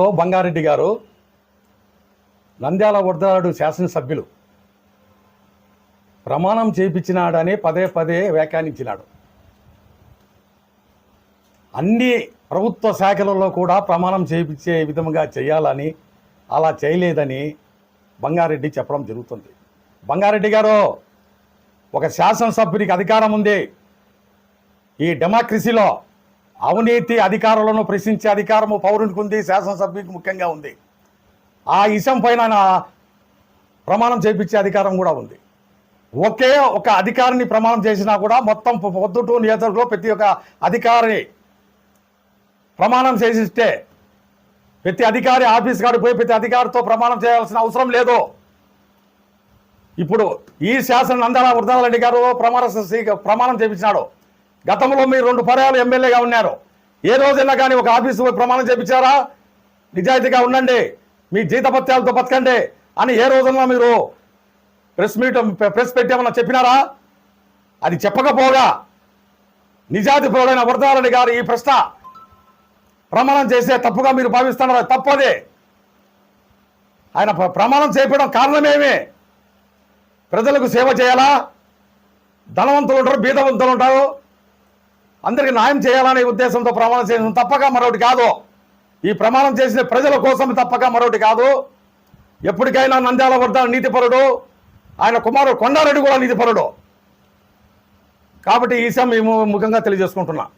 బంగారెడ్డి గారు నంద్యాల వరదాడు శాసనసభ్యులు. ప్రమాణం చేయించినాడని పదే పదే వ్యాఖ్యానించినాడు. అన్ని ప్రభుత్వ శాఖలలో కూడా ప్రమాణం చేయించే విధంగా చేయాలని అలా చేయలేదని బంగారెడ్డి చెప్పడం జరుగుతుంది. బంగారెడ్డి గారు ఒక శాసనసభ్యునికి అధికారం ఉంది. ఈ డెమోక్రసీలో అవినీతి అధికారులను ప్రశ్నించే అధికారము పౌరునికి ఉంది శాసనసభ్యునికి ముఖ్యంగా ఉంది. ఆ ఇషం పైన ప్రమాణం చేయించే అధికారం కూడా ఉంది. ఒకే ఒక అధికారిని ప్రమాణం చేసినా కూడా మొత్తం పొద్దుటు పొద్దుటూ నియోజకవర్గంలో ప్రతి ఒక్క అధికారిని ప్రమాణం చేసిస్తే ప్రతి అధికారి ఆఫీస్ కాడికి పోయి ప్రతి అధికారితో ప్రమాణం చేయాల్సిన అవసరం లేదు. ఇప్పుడు ఈ శాసన నందాల వృద్ధారెడ్డి గారు ప్రమాణ ప్రమాణం చేపించినాడు. గతంలో మీరు రెండు పర్యాలు ఎమ్మెల్యేగా ఉన్నారు. ఏ రోజైనా కానీ ఒక ఆఫీసు పోయి ప్రమాణం చేపించారా? నిజాయితీగా ఉండండి. మీ జీతపత్యాలతో బతకండి అని ఏ రోజున్నా మీరు ప్రెస్ మీట్ ప్రెస్ పెట్టామన్నా చెప్పినారా? అది చెప్పకపోగా నిజాతి పరుడైన వరదారెడ్డి గారు ఈ ప్రశ్న ప్రమాణం చేసే తప్పుగా మీరు భావిస్తున్నారా? తప్పదే. ఆయన ప్ర- ప్రమాణం చేయడం కారణమేమి? ప్రజలకు సేవ చేయాలా? ధనవంతులు ఉంటారు బీదవంతులు ఉంటారు. అందరికి న్యాయం చేయాలనే ఉద్దేశంతో ప్రమాణం చేసిన తప్పక మరొకటి కాదు. ఈ ప్రమాణం చేసిన ప్రజల కోసం తప్పక మరొకటి కాదు. ఎప్పటికైనా నంద్యాల వద్ద నీతిపరుడు ఆయన కుమారుడు కొండారెడ్డి కూడా నీతిపరుడు. కాబట్టి ఈ విషయం మేము ముఖ్యంగా తెలియజేసుకుంటున్నాం.